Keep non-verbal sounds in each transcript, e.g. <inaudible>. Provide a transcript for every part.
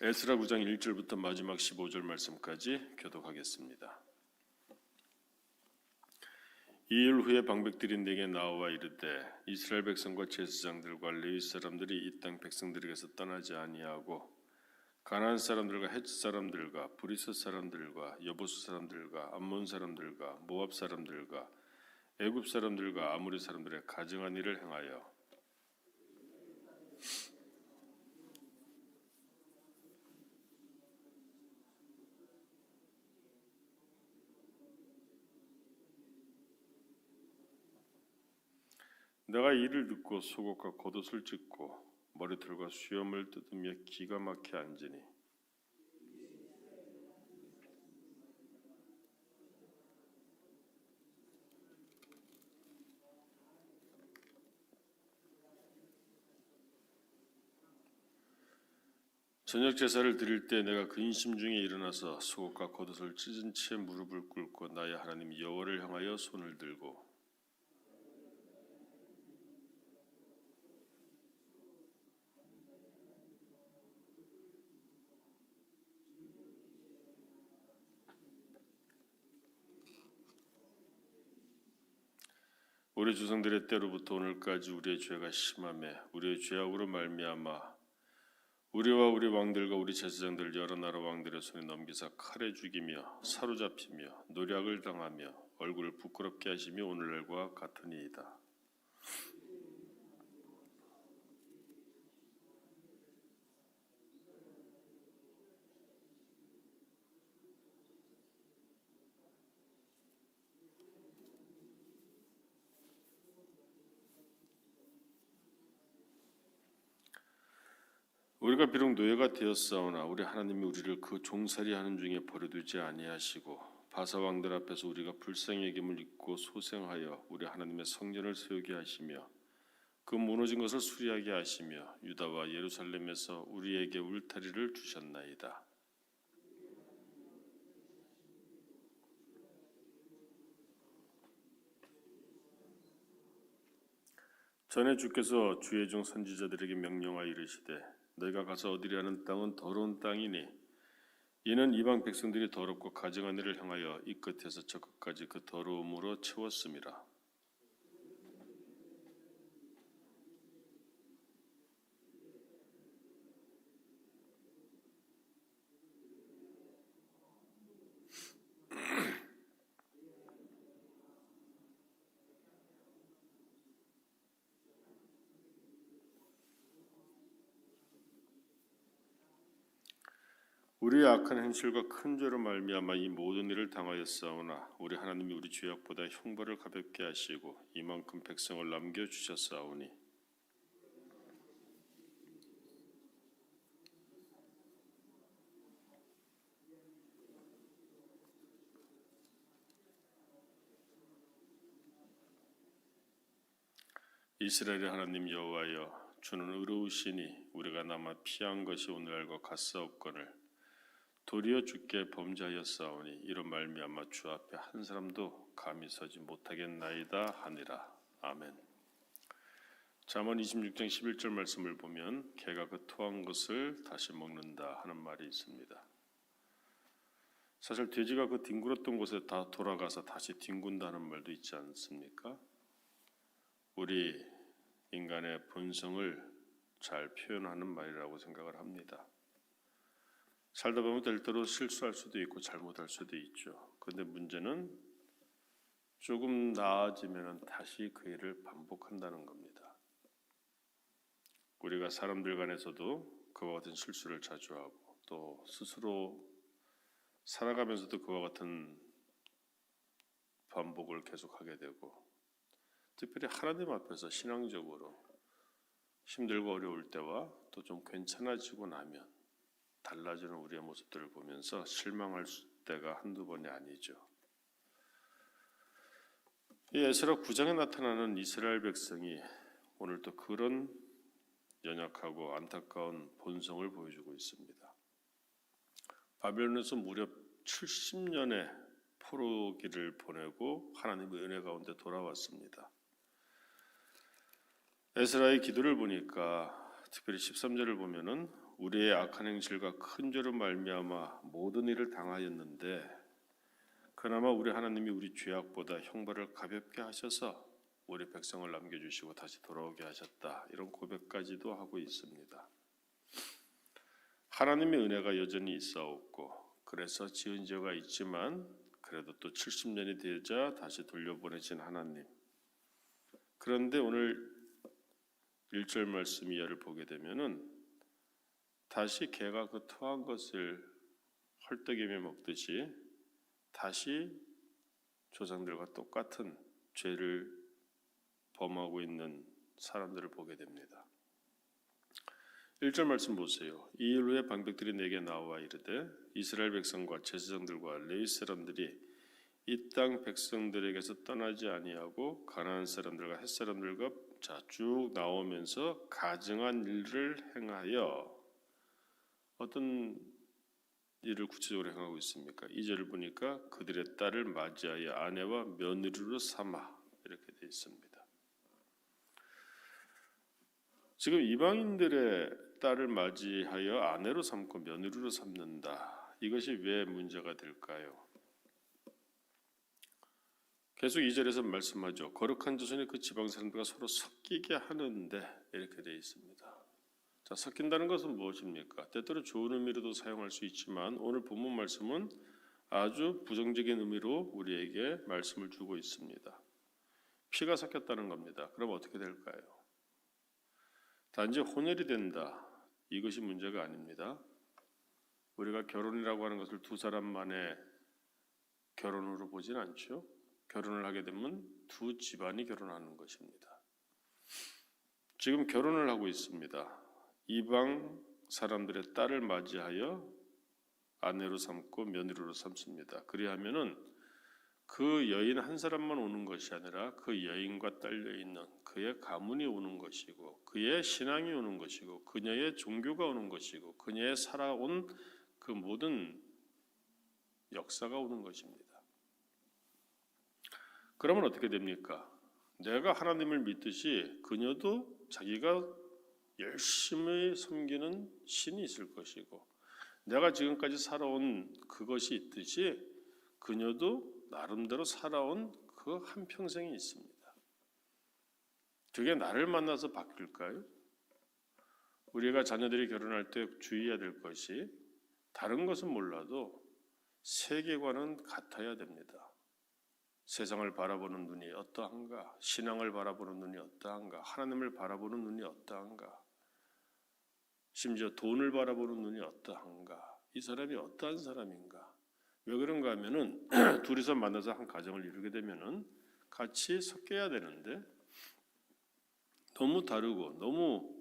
에스라 9장 1절부터 마지막 15절 말씀까지 교독하겠습니다. 이일 후에 방백들이 내게 나와 이르되 이스라엘 백성과 제사장들과 레위 사람들이 이 땅 백성들에게서 떠나지 아니하고 가나안 사람들과 헷 사람들과 브리스 사람들과 여보스 사람들과 암몬 사람들과 모압 사람들과 애굽 사람들과 아무리 사람들의 가증한 일을 행하여 내가 이를 듣고 속옷과 겉옷을 찢고 머리털과 수염을 뜯으며 기가 막혀 앉으니 저녁 제사를 드릴 때 내가 근심 중에 일어나서 속옷과 겉옷을 찢은 채 무릎을 꿇고 나의 하나님 여호와를 향하여 손을 들고 우리 조상들의 때로부터 오늘까지 우리의 죄가 심함에 우리의 죄악으로 말미암아 우리와 우리 왕들과 우리 제사장들 여러 나라 왕들의 손에 넘기사 칼에 죽이며 사로잡히며 노략을 당하며 얼굴을 부끄럽게 하시며 오늘날과 같으니이다. 우리가 비록 노예가 되었사오나 우리 하나님이 우리를 그 종살이 하는 중에 버려두지 아니하시고 바사 왕들 앞에서 우리가 불쌍히 여김을 입고 소생하여 우리 하나님의 성전을 세우게 하시며 그 무너진 것을 수리하게 하시며 유다와 예루살렘에서 우리에게 울타리를 주셨나이다. 전에 주께서 주의 종 선지자들에게 명령하여 이르시되 너희가 가서 얻으려 하는 땅은 더러운 땅이니 이는 이방 백성들이 더럽고 가증한 일을 향하여 이 끝에서 저 끝까지 그 더러움으로 채웠음이라 우리의 악한 행실과 큰 죄로 말미암아 이 모든 일을 당하였사오나 우리 하나님이 우리 죄악보다 형벌을 가볍게 하시고 이만큼 백성을 남겨 주셨사오니. 이스라엘의 하나님 여호와여 주는 의로우시니 우리가 남아 피한 것이 오늘날과 같사옵거늘 도리어 주께 범죄하였사오니 이런 말미암아 주 앞에 한 사람도 감히 서지 못하겠나이다 하니라 아멘. 잠언 26장 11절 말씀을 보면 개가 그 토한 것을 다시 먹는다 하는 말이 있습니다. 사실 돼지가 그 뒹굴었던 곳에 다 돌아가서 다시 뒹군다는 말도 있지 않습니까? 우리 인간의 본성을 잘 표현하는 말이라고 생각을 합니다. 살다 보면 때때로 실수할 수도 있고 잘못할 수도 있죠. 그런데 문제는 조금 나아지면 다시 그 일을 반복한다는 겁니다. 우리가 사람들 간에서도 그와 같은 실수를 자주 하고 또 스스로 살아가면서도 그와 같은 반복을 계속하게 되고 특별히 하나님 앞에서 신앙적으로 힘들고 어려울 때와 또 좀 괜찮아지고 나면 달라지는 우리의 모습들을 보면서 실망할 때가 한두 번이 아니죠. 이 에스라 9장에 나타나는 이스라엘 백성이 오늘 또 그런 연약하고 안타까운 본성을 보여주고 있습니다. 바벨론에서 무려 70년의 포로기를 보내고 하나님의 은혜 가운데 돌아왔습니다. 에스라의 기도를 보니까 특별히 13절을 보면은 우리의 악한 행실과 큰 죄로 말미암아 모든 일을 당하였는데 그나마 우리 하나님이 우리 죄악보다 형벌을 가볍게 하셔서 우리 백성을 남겨주시고 다시 돌아오게 하셨다 이런 고백까지도 하고 있습니다. 하나님의 은혜가 여전히 있사옵고 그래서 지은 죄가 있지만 그래도 또 70년이 되자 다시 돌려보내신 하나님. 그런데 오늘 1절 말씀 이하를 보게 되면은 다시 개가 그 토한 것을 헐떡이며 먹듯이 다시 조상들과 똑같은 죄를 범하고 있는 사람들을 보게 됩니다. 1절 말씀 보세요. 이 일 후에 방백들이 내게 나와 이르되 이스라엘 백성과 제사장들과 레위 사람들이 이 땅 백성들에게서 떠나지 아니하고 가나안 사람들과 헷 사람들과 자쭉 나오면서 가증한 일을 행하여 어떤 일을 구체적으로 행하고 있습니까? 이 절을 보니까 그들의 딸을 맞이하여 아내와 며느리로 삼아 이렇게 되어 있습니다. 지금 이방인들의 딸을 맞이하여 아내로 삼고 며느리로 삼는다. 이것이 왜 문제가 될까요? 계속 이 절에서 말씀하죠. 거룩한 자손이 그 지방 사람들과 서로 섞이게 하는데 이렇게 되어 있습니다. 자, 섞인다는 것은 무엇입니까? 때때로 좋은 의미로도 사용할 수 있지만 오늘 본문 말씀은 아주 부정적인 의미로 우리에게 말씀을 주고 있습니다. 피가 섞였다는 겁니다. 그럼 어떻게 될까요? 단지 혼혈이 된다. 이것이 문제가 아닙니다. 우리가 결혼이라고 하는 것을 두 사람만의 결혼으로 보진 않죠. 결혼을 하게 되면 두 집안이 결혼하는 것입니다. 지금 결혼을 하고 있습니다. 이방 사람들의 딸을 맞이하여 아내로 삼고 며느리로 삼습니다. 그리하면은 그 여인 한 사람만 오는 것이 아니라 그 여인과 딸려 있는 그의 가문이 오는 것이고 그의 신앙이 오는 것이고 그녀의 종교가 오는 것이고 그녀의 살아온 그 모든 역사가 오는 것입니다. 그러면 어떻게 됩니까? 내가 하나님을 믿듯이 그녀도 자기가 열심히 섬기는 신이 있을 것이고 내가 지금까지 살아온 그것이 있듯이 그녀도 나름대로 살아온 그 한평생이 있습니다. 그게 나를 만나서 바뀔까요? 우리가 자녀들이 결혼할 때 주의해야 될 것이 다른 것은 몰라도 세계관은 같아야 됩니다. 세상을 바라보는 눈이 어떠한가? 신앙을 바라보는 눈이 어떠한가? 하나님을 바라보는 눈이 어떠한가? 심지어 돈을 바라보는 눈이 어떠한가? 이 사람이 어떠한 사람인가? 왜 그런가 하면은 <clears throat> 둘이서 만나서 한 가정을 이루게 되면은 같이 섞여야 되는데 너무 다르고 너무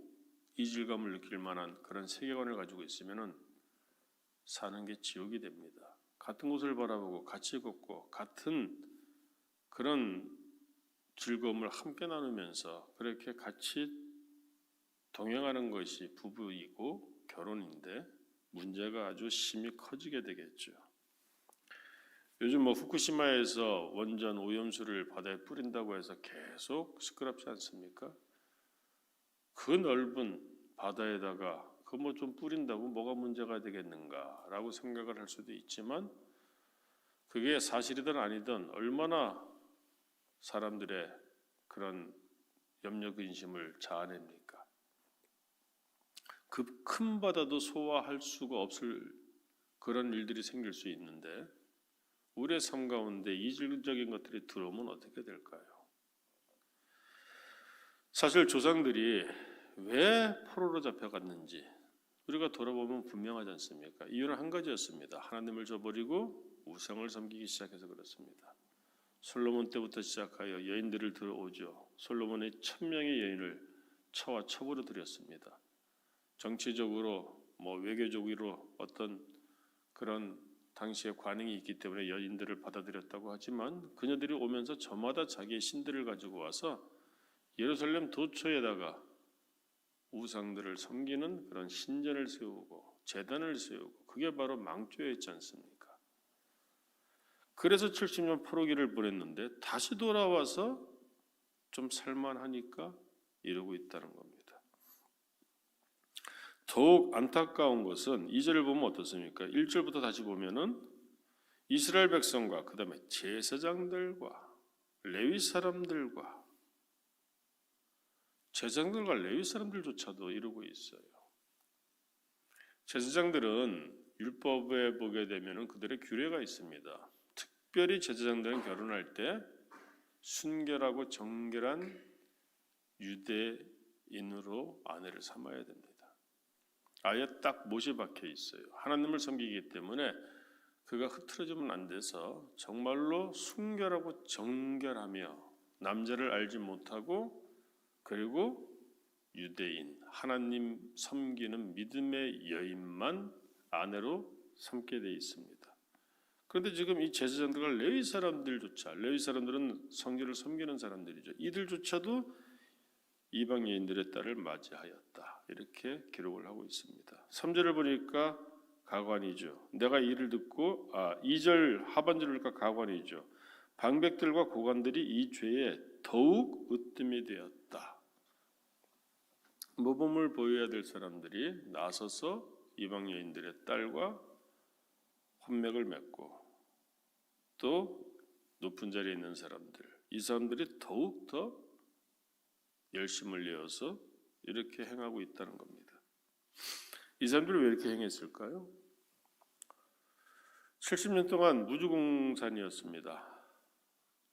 이질감을 느낄 만한 그런 세계관을 가지고 있으면은 사는 게 지옥이 됩니다. 같은 곳을 바라보고 같이 걷고 같은 그런 즐거움을 함께 나누면서 그렇게 같이 동행하는 것이 부부이고 결혼인데 문제가 아주 심히 커지게 되겠죠. 요즘 뭐 후쿠시마에서 원전 오염수를 바다에 뿌린다고 해서 계속 시끄럽지 않습니까? 그 넓은 바다에다가 그 뭐 좀 뿌린다고 뭐가 문제가 되겠는가라고 생각을 할 수도 있지만 그게 사실이든 아니든 얼마나 사람들의 그런 염려 근심을 자아냅니까? 그 큰 바다도 소화할 수가 없을 그런 일들이 생길 수 있는데 우리의 삶 가운데 이질적인 것들이 들어오면 어떻게 될까요? 사실 조상들이 왜 포로로 잡혀갔는지 우리가 돌아보면 분명하지 않습니까? 이유는 한 가지였습니다. 하나님을 저버리고 우상을 섬기기 시작해서 그렇습니다. 솔로몬 때부터 시작하여 여인들을 들어오죠. 솔로몬의 천 명의 여인을 처와 첩으로 들였습니다. 정치적으로 뭐 외교적으로 어떤 그런 당시의 관행이 있기 때문에 여인들을 받아들였다고 하지만 그녀들이 오면서 저마다 자기의 신들을 가지고 와서 예루살렘 도처에다가 우상들을 섬기는 그런 신전을 세우고 재단을 세우고 그게 바로 망조였지 않습니까? 그래서 70년 포로기를 보냈는데 다시 돌아와서 좀 살만하니까 이러고 있다는 겁니다. 더욱 안타까운 것은 2절을 보면 어떻습니까? 1절부터 다시 보면은 이스라엘 백성과 그다음에 제사장들과 레위 사람들과 제사장들과 레위 사람들조차도 이루고 있어요. 제사장들은 율법에 보게 되면은 그들의 규례가 있습니다. 특별히 제사장들은 결혼할 때 순결하고 정결한 유대인으로 아내를 삼아야 됩니다. 아예 딱 못이 박혀 있어요. 하나님을 섬기기 때문에 그가 흐트러지면 안 돼서 정말로 순결하고 정결하며 남자를 알지 못하고 그리고 유대인 하나님 섬기는 믿음의 여인만 아내로 삼게 돼 있습니다. 그런데 지금 이 제사장들과 레위 사람들조차 레위 사람들은 성결을 섬기는 사람들이죠. 이들조차도 이방 여인들의 딸을 맞이하였다. 이렇게 기록을 하고 있습니다. 3절을 보니까 가관이죠. 내가 이를 듣고 아 2절 하반절을 보니까 가관이죠. 방백들과 고관들이 이 죄에 더욱 으뜸이 되었다. 모범을 보여야 될 사람들이 나서서 이방 여인들의 딸과 혼맥을 맺고 또 높은 자리에 있는 사람들 이 사람들이 더욱 더 열심을 내어서 이렇게 행하고 있다는 겁니다. 이 사람들이 왜 이렇게 행했을까요? 70년 동안 무주공산이었습니다.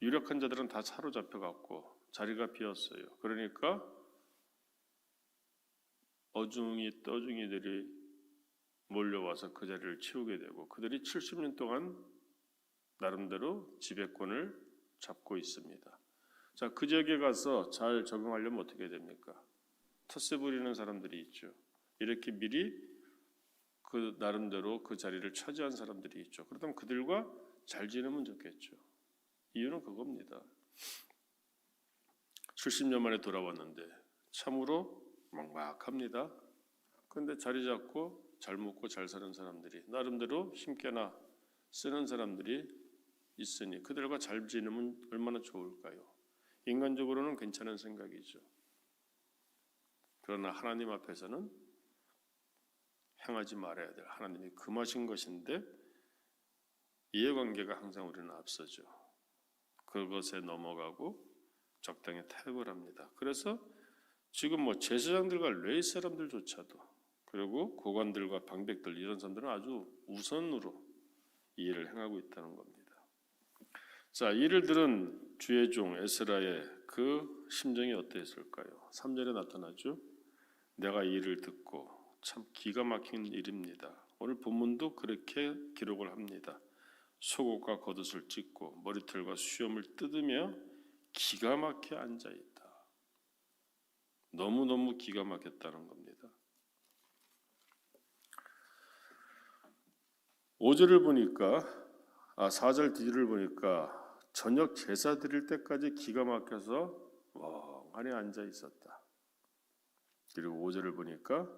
유력한 자들은 다 사로잡혀 갖고 자리가 비었어요. 그러니까 어중이 떠중이들이 몰려와서 그 자리를 채우게 되고 그들이 70년 동안 나름대로 지배권을 잡고 있습니다. 자, 그 지역에 가서 잘 적응하려면 어떻게 됩니까? 텃세 부리는 사람들이 있죠. 이렇게 미리 그 나름대로 그 자리를 차지한 사람들이 있죠. 그렇다면 그들과 잘 지내면 좋겠죠. 이유는 그겁니다. 70년 만에 돌아왔는데 참으로 막막합니다. 그런데 자리 잡고 잘 먹고 잘 사는 사람들이 나름대로 힘께나 쓰는 사람들이 있으니 그들과 잘 지내면 얼마나 좋을까요? 인간적으로는 괜찮은 생각이죠. 그러나 하나님 앞에서는 행하지 말아야 될 하나님이 금하신 것인데 이해관계가 항상 우리는 앞서죠. 그것에 넘어가고 적당히 타협을 합니다. 그래서 지금 뭐 제사장들과 레위 사람들조차도 그리고 고관들과 방백들 이런 사람들은 아주 우선으로 이해를 행하고 있다는 겁니다. 자, 이를 들은 주의 종 에스라의 그 심정이 어땠을까요? 3절에 나타나죠. 내가 이 일을 듣고 참 기가 막힌 일입니다. 오늘 본문도 그렇게 기록을 합니다. 속옷과 겉옷을 찢고 머리털과 수염을 뜯으며 기가 막혀 앉아 있다. 너무 너무 기가 막혔다는 겁니다. 5절을 보니까 아 4절 뒤를 보니까 저녁 제사 드릴 때까지 기가 막혀서 멍하니 앉아 있었다. 그리고 5절을 보니까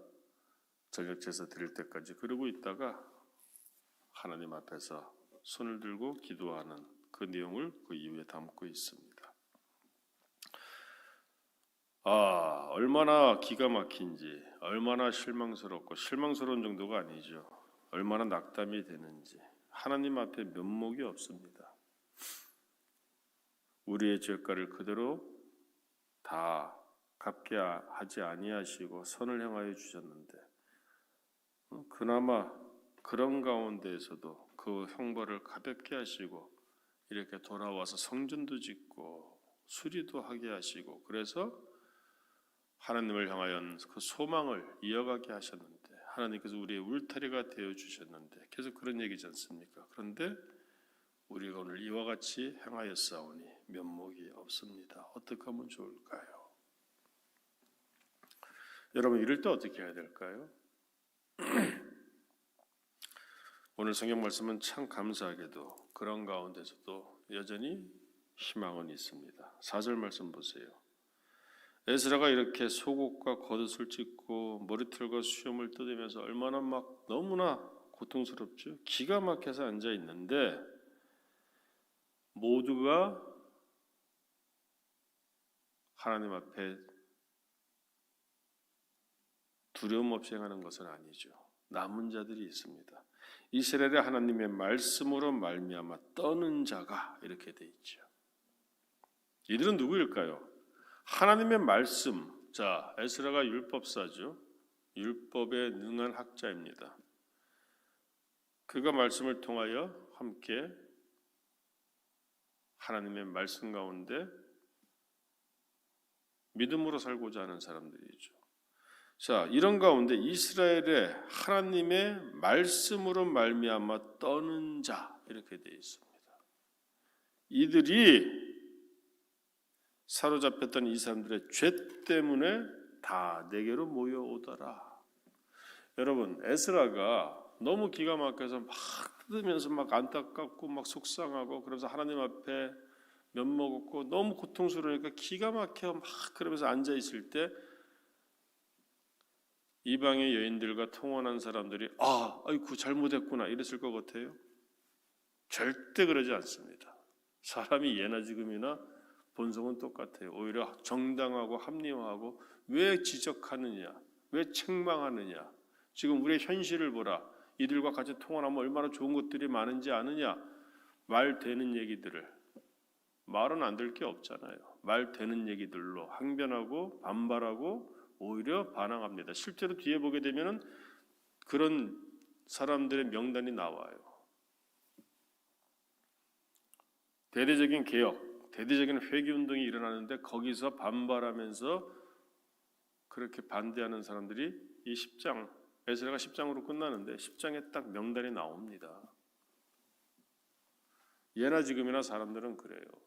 저녁 제사 드릴 때까지 그러고 있다가 하나님 앞에서 손을 들고 기도하는 그 내용을 그 이후에 담고 있습니다. 아, 얼마나 기가 막힌지, 얼마나 실망스럽고 실망스러운 정도가 아니죠. 얼마나 낙담이 되는지 하나님 앞에 면목이 없습니다. 우리의 죄가를 그대로 다 갚게 하지 아니하시고 선을 행하여 주셨는데 어, 그나마 그런 가운데에서도 그 형벌을 가볍게 하시고 이렇게 돌아와서 성전도 짓고 수리도 하게 하시고 그래서 하나님을 향하여 그 소망을 이어가게 하셨는데 하나님께서 우리의 울타리가 되어 주셨는데 계속 그런 얘기지 않습니까? 그런데 우리가 오늘 이와 같이 행하였사오니 면목이 없습니다. 어떻게 하면 좋을까요? 여러분 이럴 때 어떻게 해야 될까요? <clears throat> 오늘 성경 말씀은 참 감사하게도 그런 가운데서도 여전히 희망은 있습니다. 4절 말씀 보세요. 에스라가 이렇게 속옷과 겉옷을 찢고 머리털과 수염을 뜯으면서 얼마나 막 너무나 고통스럽죠. 기가 막혀서 앉아 있는데 모두가 하나님 앞에 두려움 없이 행하는 것은 아니죠. 남은 자들이 있습니다. 이스라엘의 하나님의 말씀으로 말미암아 떠는 자가 이렇게 돼 있죠. 이들은 누구일까요? 하나님의 말씀. 자, 에스라가 율법사죠. 율법에 능한 학자입니다. 그가 말씀을 통하여 함께 하나님의 말씀 가운데 믿음으로 살고자 하는 사람들이죠. 자, 이런 가운데 이스라엘의 하나님의 말씀으로 말미암아 떠는 자 이렇게 되어 있습니다. 이들이 사로잡혔던 이 사람들의 죄 때문에 다 내게로 모여오더라. 여러분, 에스라가 너무 기가 막혀서 막 뜯으면서 막 안타깝고 막 속상하고 그러면서 하나님 앞에 면목없고 너무 고통스러우니까 기가 막혀 막 그러면서 앉아 있을 때 이방의 여인들과 통혼한 사람들이 아, 아이고 잘못했구나 이랬을 것 같아요. 절대 그러지 않습니다. 사람이 예나 지금이나 본성은 똑같아요. 오히려 정당하고 합리화하고 왜 지적하느냐, 왜 책망하느냐. 지금 우리의 현실을 보라. 이들과 같이 통화하면 얼마나 좋은 것들이 많은지 아느냐. 말 되는 얘기들을 말은 안 될 게 없잖아요. 말 되는 얘기들로 항변하고 반발하고 오히려 반항합니다. 실제로 뒤에 보게 되면은 그런 사람들의 명단이 나와요. 대대적인 개혁, 대대적인 회개 운동이 일어나는데 거기서 반발하면서 그렇게 반대하는 사람들이 이 10장 에스라가 10장으로 끝나는데 10장에 딱 명단이 나옵니다. 예나 지금이나 사람들은 그래요.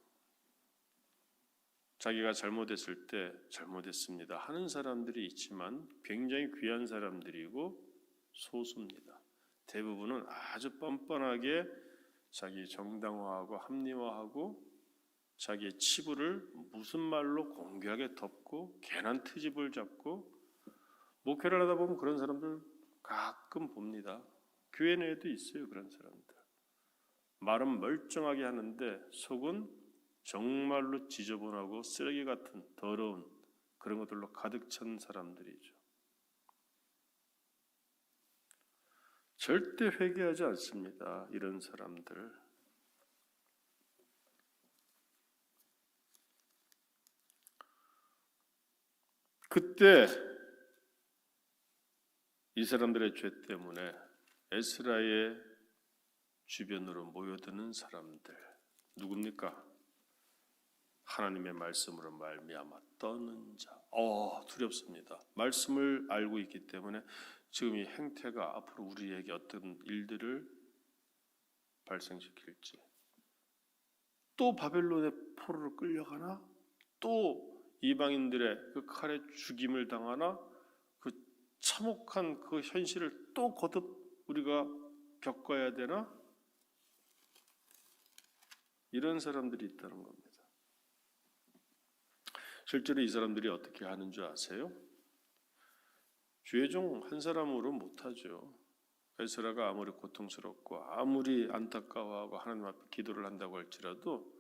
자기가 잘못했을 때 잘못했습니다 하는 사람들이 있지만 굉장히 귀한 사람들이고 소수입니다. 대부분은 아주 뻔뻔하게 자기 정당화하고 합리화하고 자기의 치부를 무슨 말로 공개하게 덮고 괜한 트집을 잡고 목회를 하다 보면 그런 사람들 가끔 봅니다. 교회 내에도 있어요 그런 사람들. 말은 멀쩡하게 하는데 속은 정말로 지저분하고 쓰레기 같은 더러운 그런 것들로 가득 찬 사람들이죠. 절대 회개하지 않습니다. 이런 사람들. 그때 이 사람들의 죄 때문에 에스라의 주변으로 모여드는 사람들 누굽니까? 하나님의 말씀으로 말미암아 떠는 자. 어, 두렵습니다. 말씀을 알고 있기 때문에 지금 이 행태가 앞으로 우리에게 어떤 일들을 발생시킬지 또 바벨론의 포로로 끌려가나 또 이방인들의 그 칼에 죽임을 당하나 그 참혹한 그 현실을 또 거듭 우리가 겪어야 되나 이런 사람들이 있다는 겁니다. 실제로 이 사람들이 어떻게 하는 줄 아세요? 죄종 한 사람으로 못하죠. 에스라가 아무리 고통스럽고 아무리 안타까워하고 하나님 앞에 기도를 한다고 할지라도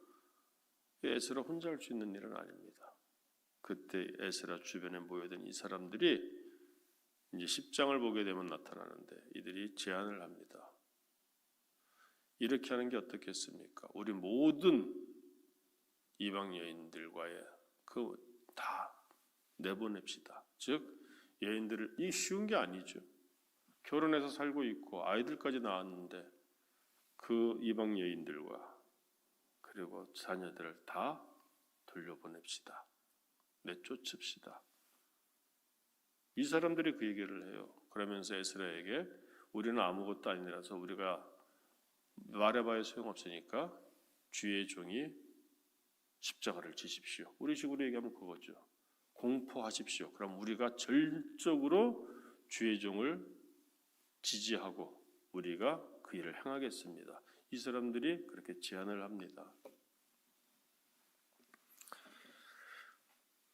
에스라 혼자 할 수 있는 일은 아닙니다. 그때 에스라 주변에 모여든 이 사람들이 이제 10장을 보게 되면 나타나는데 이들이 제안을 합니다. 이렇게 하는 게 어떻겠습니까? 우리 모든 이방 여인들과의 그 다 내보냅시다. 즉 여인들을 이 쉬운 게 아니죠. 결혼해서 살고 있고 아이들까지 낳았는데 그 이방 여인들과 그리고 자녀들을 다 돌려보냅시다. 내쫓읍시다. 이 사람들이 그 얘기를 해요. 그러면서 에스라에게 우리는 아무것도 아니라서 우리가 말해봐야 소용없으니까 주의 종이 십자가를 지십시오. 우리 식으로 얘기하면 그거죠. 공포하십시오. 그럼 우리가 절적으로 주의 종을 지지하고 우리가 그 일을 행하겠습니다. 이 사람들이 그렇게 제안을 합니다.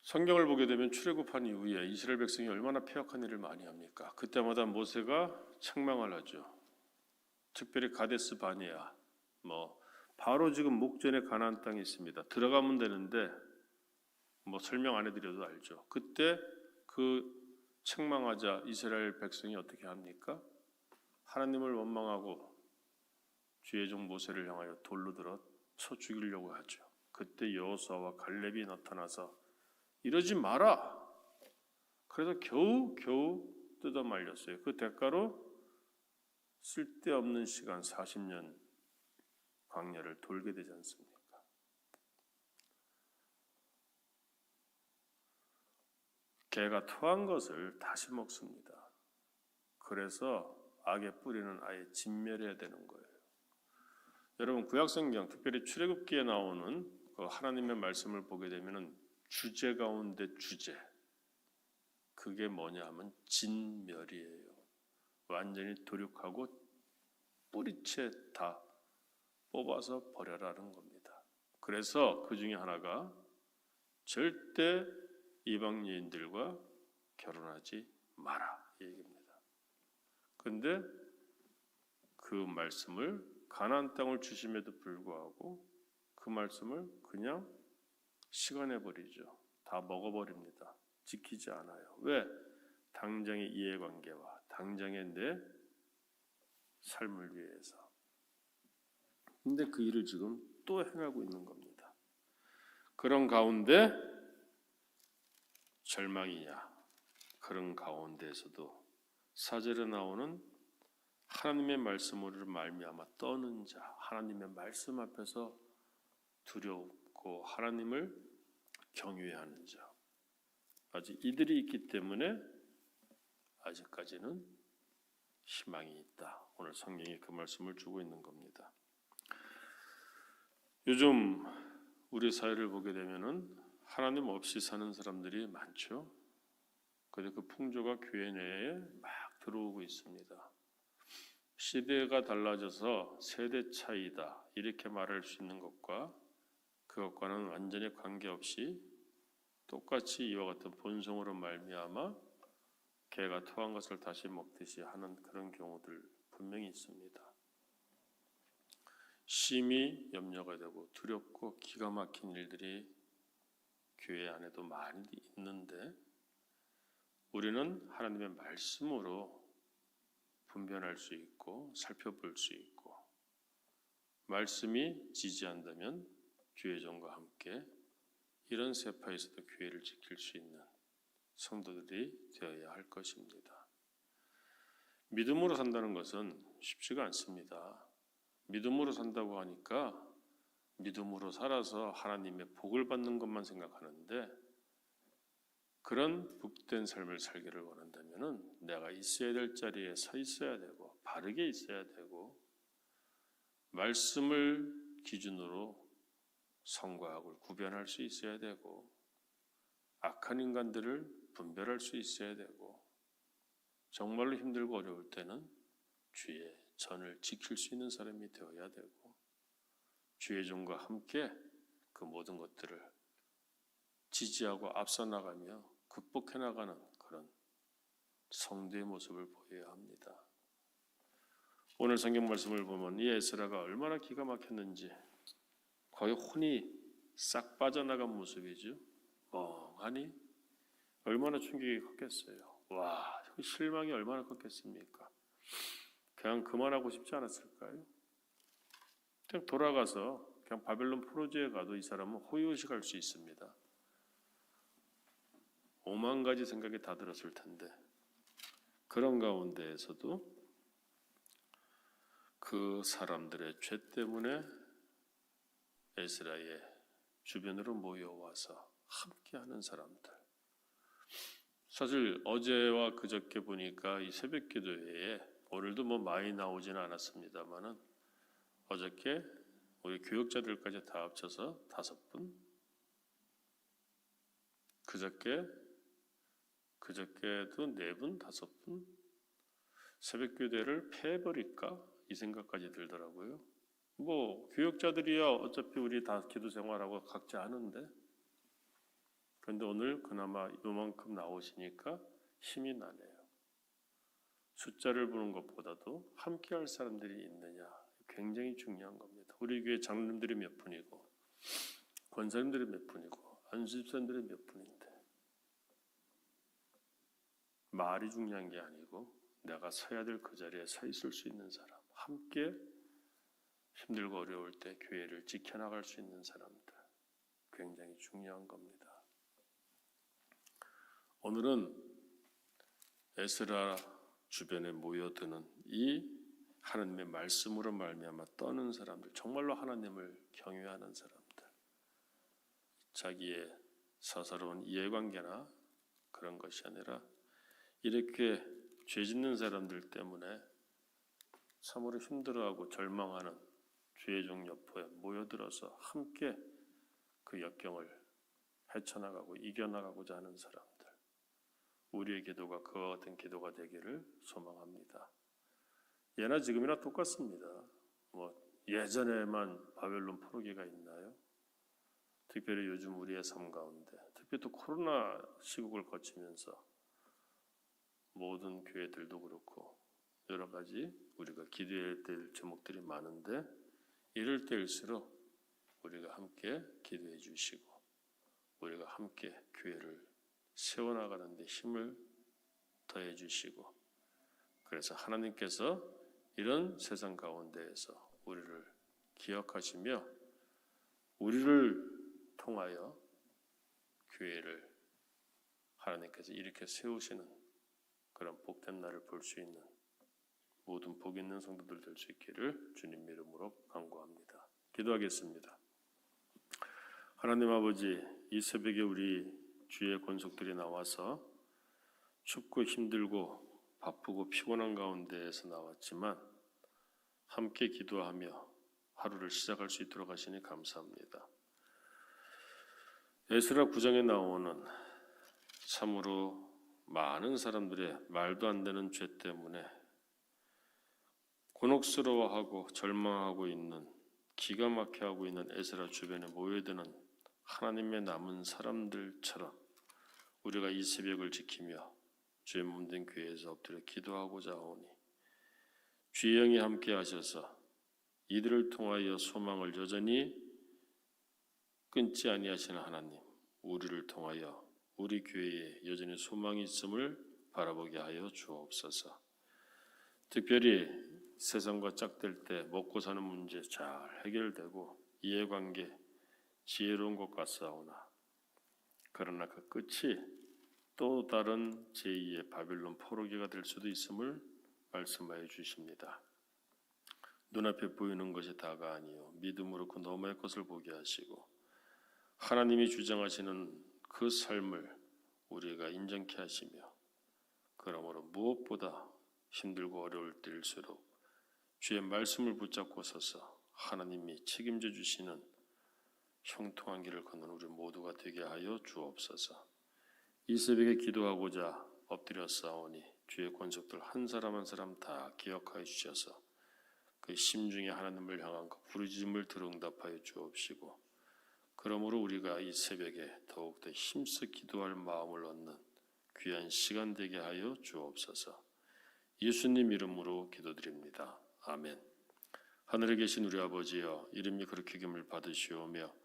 성경을 보게 되면 출애굽한 이후에 이스라엘 백성이 얼마나 폐역한 일을 많이 합니까? 그때마다 모세가 책망을 하죠. 특별히 가데스 바니아, 뭐 바로 지금 목전에 가나안 땅이 있습니다. 들어가면 되는데 뭐 설명 안 해드려도 알죠. 그때 그 책망하자 이스라엘 백성이 어떻게 합니까? 하나님을 원망하고 주의 종 모세를 향하여 돌로 들어 쳐 죽이려고 하죠. 그때 여호수아와 갈렙이 나타나서 이러지 마라. 그래서 겨우 겨우 뜯어 말렸어요. 그 대가로 쓸데없는 시간 40년 광야를 돌게 되지 않습니까? 개가 토한 것을 다시 먹습니다. 그래서 악의 뿌리는 아예 진멸해야 되는 거예요. 여러분 구약성경 특별히 출애굽기에 나오는 그 하나님의 말씀을 보게 되면은 주제 가운데 주제 그게 뭐냐 하면 진멸이에요. 완전히 도륙하고 뿌리채 다 뽑아서 버려라는 겁니다. 그래서 그 중에 하나가 절대 이방 여인들과 결혼하지 마라 이 얘기입니다. 근데 그 말씀을 가나안 땅을 주심에도 불구하고 그 말씀을 그냥 시간해 버리죠. 다 먹어 버립니다. 지키지 않아요. 왜? 당장의 이해관계와 당장의 내 삶을 위해서. 근데 그 일을 지금 또 행하고 있는 겁니다. 그런 가운데 절망이냐? 그런 가운데에서도 사절에 나오는 하나님의 말씀으로 말미암아 떠는 자, 하나님의 말씀 앞에서 두렵고 하나님을 경외하는 자. 아직 이들이 있기 때문에 아직까지는 희망이 있다. 오늘 성경이 그 말씀을 주고 있는 겁니다. 요즘 우리 사회를 보게 되면은 하나님 없이 사는 사람들이 많죠. 그런데 그 풍조가 교회 내에 막 들어오고 있습니다. 시대가 달라져서 세대 차이다 이렇게 말할 수 있는 것과 그것과는 완전히 관계없이 똑같이 이와 같은 본성으로 말미암아 개가 토한 것을 다시 먹듯이 하는 그런 경우들 분명히 있습니다. 심히 염려가 되고 두렵고 기가 막힌 일들이 교회 안에도 많이 있는데 우리는 하나님의 말씀으로 분별할 수 있고 살펴볼 수 있고 말씀이 지지한다면 교회 종과 함께 이런 세파에서도 교회를 지킬 수 있는 성도들이 되어야 할 것입니다. 믿음으로 산다는 것은 쉽지가 않습니다. 믿음으로 산다고 하니까 믿음으로 살아서 하나님의 복을 받는 것만 생각하는데 그런 복된 삶을 살기를 원한다면은 내가 있어야 될 자리에 서 있어야 되고 바르게 있어야 되고 말씀을 기준으로 성과 악을 구별할 수 있어야 되고 악한 인간들을 분별할 수 있어야 되고 정말로 힘들고 어려울 때는 주의 전을 지킬 수 있는 사람이 되어야 되고 주의 종과 함께 그 모든 것들을 지지하고 앞서 나가며 극복해 나가는 그런 성도의 모습을 보여야 합니다. 오늘 성경 말씀을 보면 이 에스라가 얼마나 기가 막혔는지 거의 혼이 싹 빠져나간 모습이죠. 멍하니 얼마나 충격이 컸겠어요. 와, 그 실망이 얼마나 컸겠습니까? 그냥 그만하고 싶지 않았을까요? 그냥 돌아가서 그냥 바벨론 프로즈에 가도 이 사람은 호의호식 할 수 있습니다. 오만 가지 생각이 다 들었을 텐데 그런 가운데에서도 그 사람들의 죄 때문에 에스라의 주변으로 모여와서 함께하는 사람들. 사실 어제와 그저께 보니까 이 새벽 기도회에 오늘도 뭐 많이 나오지는 않았습니다만은 어저께 우리 교육자들까지 다 합쳐서 다섯 분, 그저께 그저께도 네 분, 다섯 분? 새벽 교대를 패버릴까? 이 생각까지 들더라고요. 뭐 교육자들이야 어차피 우리 다 기도 생활하고 각자 하는데. 그런데 오늘 그나마 요만큼 나오시니까 힘이 나네요. 숫자를 보는 것보다도 함께 할 사람들이 있느냐 굉장히 중요한 겁니다. 우리 교회 장로님들이 몇 분이고 권사님들이 몇 분이고 안수집사님들이 몇 분인데 말이 중요한 게 아니고 내가 서야 될 그 자리에 서 있을 수 있는 사람, 함께 힘들고 어려울 때 교회를 지켜나갈 수 있는 사람들 굉장히 중요한 겁니다. 오늘은 에스라 주변에 모여드는 이 하나님의 말씀으로 말미암아 떠는 사람들, 정말로 하나님을 경외하는 사람들, 자기의 사사로운 이해관계나 그런 것이 아니라 이렇게 죄 짓는 사람들 때문에 참으로 힘들어하고 절망하는 주의 종 옆에 모여들어서 함께 그 역경을 헤쳐나가고 이겨나가고자 하는 사람들. 우리의 기도가 그와 같은 기도가 되기를 소망합니다. 예나 지금이나 똑같습니다. 뭐 예전에만 바벨론 포로기가 있나요? 특별히 요즘 우리의 삶 가운데, 특히 또 코로나 시국을 거치면서 모든 교회들도 그렇고 여러 가지 우리가 기도해야 될 제목들이 많은데 이럴 때일수록 우리가 함께 기도해 주시고 우리가 함께 교회를 세워나가는 데 힘을 더해 주시고 그래서 하나님께서 이런 세상 가운데에서 우리를 기억하시며 우리를 통하여 교회를 하나님께서 이렇게 세우시는 그런 복된 날을 볼 수 있는 모든 복 있는 성도들 될 수 있기를 주님 이름으로 간구합니다. 기도하겠습니다. 하나님 아버지, 이 새벽에 우리 주의 권속들이 나와서 춥고 힘들고 바쁘고 피곤한 가운데에서 나왔지만 함께 기도하며 하루를 시작할 수 있도록 하시니 감사합니다. 에스라 9장에 나오는 참으로 많은 사람들의 말도 안 되는 죄 때문에 곤혹스러워하고 절망하고 있는 기가 막혀하고 있는 에스라 주변에 모여드는 하나님의 남은 사람들처럼 우리가 이 새벽을 지키며 주의 몸된 교회에서 엎드려 기도하고자 하오니 주의 영이 함께 하셔서 이들을 통하여 소망을 여전히 끊지 아니하시는 하나님 우리를 통하여 우리 교회에 여전히 소망이 있음을 바라보게 하여 주옵소서. 특별히 세상과 짝될 때 먹고 사는 문제 잘 해결되고 이해관계 지혜로운 것 같사오나 그러나 그 끝이 또 다른 제2의 바빌론 포로기가 될 수도 있음을 말씀하여 주십니다. 눈앞에 보이는 것이 다가 아니요 믿음으로 그 너머의 것을 보게 하시고 하나님이 주장하시는 그 삶을 우리가 인정케 하시며 그러므로 무엇보다 힘들고 어려울 때일수록 주의 말씀을 붙잡고 서서 하나님이 책임져 주시는 형통한 길을 걷는 우리 모두가 되게 하여 주옵소서. 이 새벽에 기도하고자 엎드려 싸우니 주의 권속들 한 사람 한 사람 다 기억하여 주셔서 그 심중에 하나님을 향한 그 부르짖음을 들응답하여 주옵시고 그러므로 우리가 이 새벽에 더욱더 힘써 기도할 마음을 얻는 귀한 시간 되게 하여 주옵소서. 예수님 이름으로 기도드립니다. 아멘. 하늘에 계신 우리 아버지여 이름이 그렇게 김을 받으시오며